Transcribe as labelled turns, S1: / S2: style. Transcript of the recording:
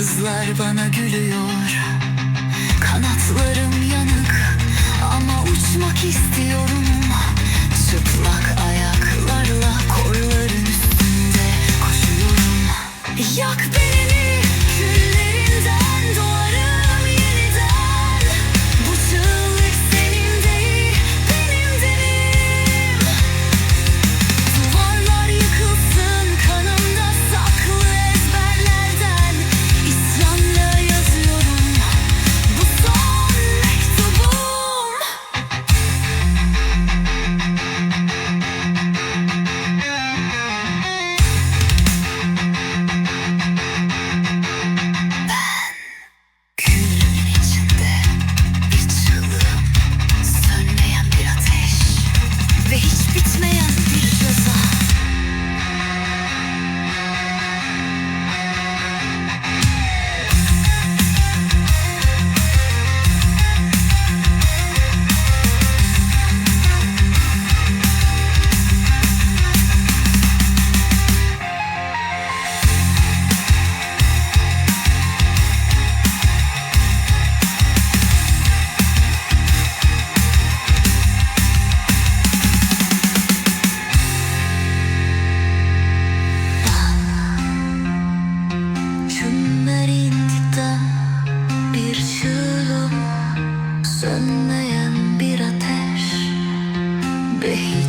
S1: Yıldızlar bana gülüyor. Kanatlarım yanık Ama uçmak istiyorum. Çıplak ayaklarla korların üstünde Koşuyorum. Yak beni Sönmeyen bir ateş. Behin